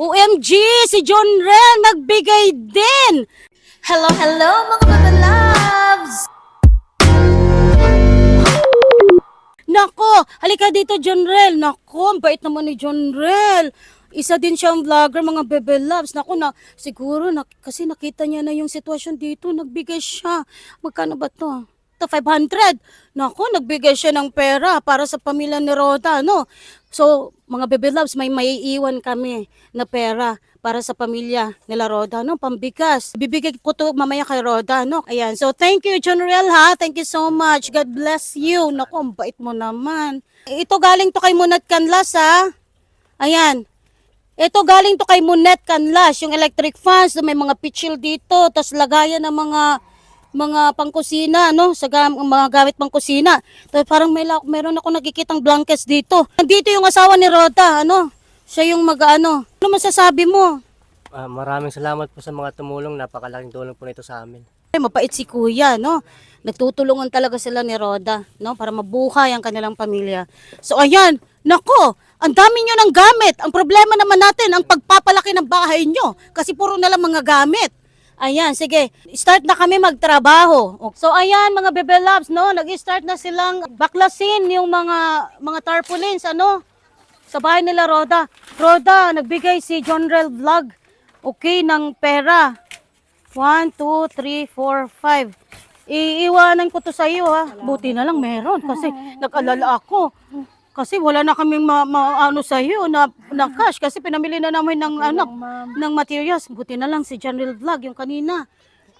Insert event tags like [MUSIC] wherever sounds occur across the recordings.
OMG! Si John Ren nagbigay din! Hello, hello mga baba loves! Nako, halika dito John Rel. Nako, ang bait naman ni John Rel. Isa din siyang vlogger, mga bebe loves. Nako na, siguro na, kasi nakita niya na yung sitwasyon dito, nagbigay siya. Magkano ba to? To 500. Nako, nagbigay siya ng pera para sa pamilya ni Roda, no? So, mga bebe loves, may maiiwan kami na pera para sa pamilya nila Roda, no? Pambigas. Bibigay ko to mamaya kay Roda, no? Ayan. So, thank you, Riel, ha? Thank you so much. God bless you. Naku, ang bait mo naman. Ito galing to kay Munat Canlas, ha? Ayan. Ito galing to kay Munet Canlas, yung electric fans, may mga pitchil dito, tas lagayan ng mga mga pangkusina, no? Sa gam- mga gamit pangkusina. Tapos parang may meron ako nakikitang blankets dito. Nandito yung asawa ni Rota, ano? Siya yung mag-ano. Ano masasabi mo? Ah, maraming salamat po sa mga tumulong. Napakalaking tulong po nito sa amin. Ay, mapait si kuya, no? Nagtutulungan talaga sila ni Roda, no? Para mabuhay ang kanilang pamilya. So, ayan, nako, ang dami nyo ng gamit. Ang problema naman natin, ang pagpapalaki ng bahay nyo. Kasi puro na lang mga gamit. Ayan, sige. Start na kami magtrabaho. So, ayan, mga bebe loves, no? Nag-start na silang baklasin yung mga mga tarpaulins, ano? Sa bahay nila, Roda. Roda, nagbigay si John Rel Vlog, okay, ng pera. 1, 2, 3, 4, 5. Iiwanan ko to sa iyo ha. Buti na lang meron kasi nag-alala ako. Kasi wala na kaming ma, ma- ano sa iyo na, na cash kasi pinamili na namin ng anak ng materials. Buti na lang si General Vlog yung kanina.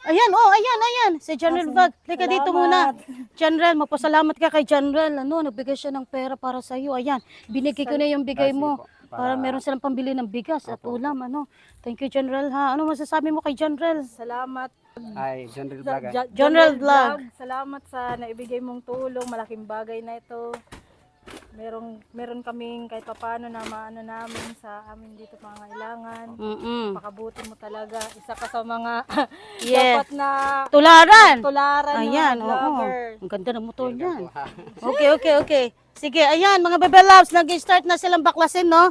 Ayan, oh, ayan, ayan. Si General Vlog. Teka dito muna. General, magpasalamat ka kay General. Ano, nagbigay siya ng pera para sa iyo. Ayan, binigay ko na yung bigay mo. Para meron silang pambili ng bigas at ulam. Ano. Thank you, General, ha. Ano masasabi mo kay General? Salamat. Ay, Real Vlog. Ja- General Vlog. Salamat sa naibigay mong tulong. Malaking bagay na ito. Merong, meron kaming kahit paano na maano namin sa amin dito mga kailangan. Mm-mm. Pakabuti mo talaga. Isa ka sa mga [LAUGHS] Yeah. dapat na Tularan. tularan Ayan, ng oo. vlogger. Ang ganda ng motor niyan. [LAUGHS] Okay, okay, okay. Sige, ayan, mga bebe loves, nag-start na silang baklasin, no?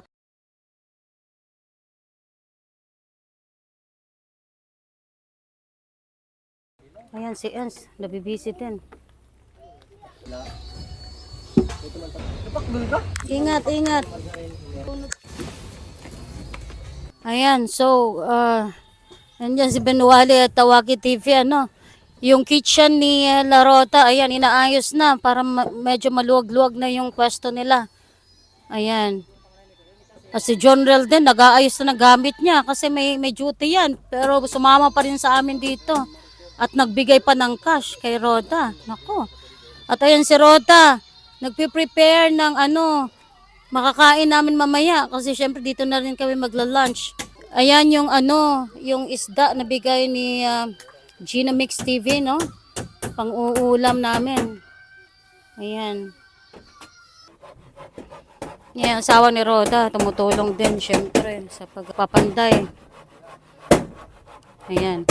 Ayan, si Ens, nabibisi din. Ingat, ingat. Ayan, so, uh, Nandiyan si Benuali at Tawaki TV, ano? Yung kitchen ni eh, Larota, ayan, inaayos na para ma- medyo maluwag-luwag na yung pwesto nila. Ayan. At si John Rel din, nag-aayos na ng gamit niya kasi may, may duty yan. Pero sumama pa rin sa amin dito. At nagbigay pa ng cash kay Roda. Nako. At ayan si Roda, nagpe-prepare ng ano, makakain namin mamaya kasi syempre dito na rin kami magla-lunch. Ayan yung ano, yung isda na bigay ni ah, Gina Mix TV, no? Pang-uulam namin. Ayan. Yan, asawa ni Roda, tumutulong din syempre sa pagpapanday. Ayan.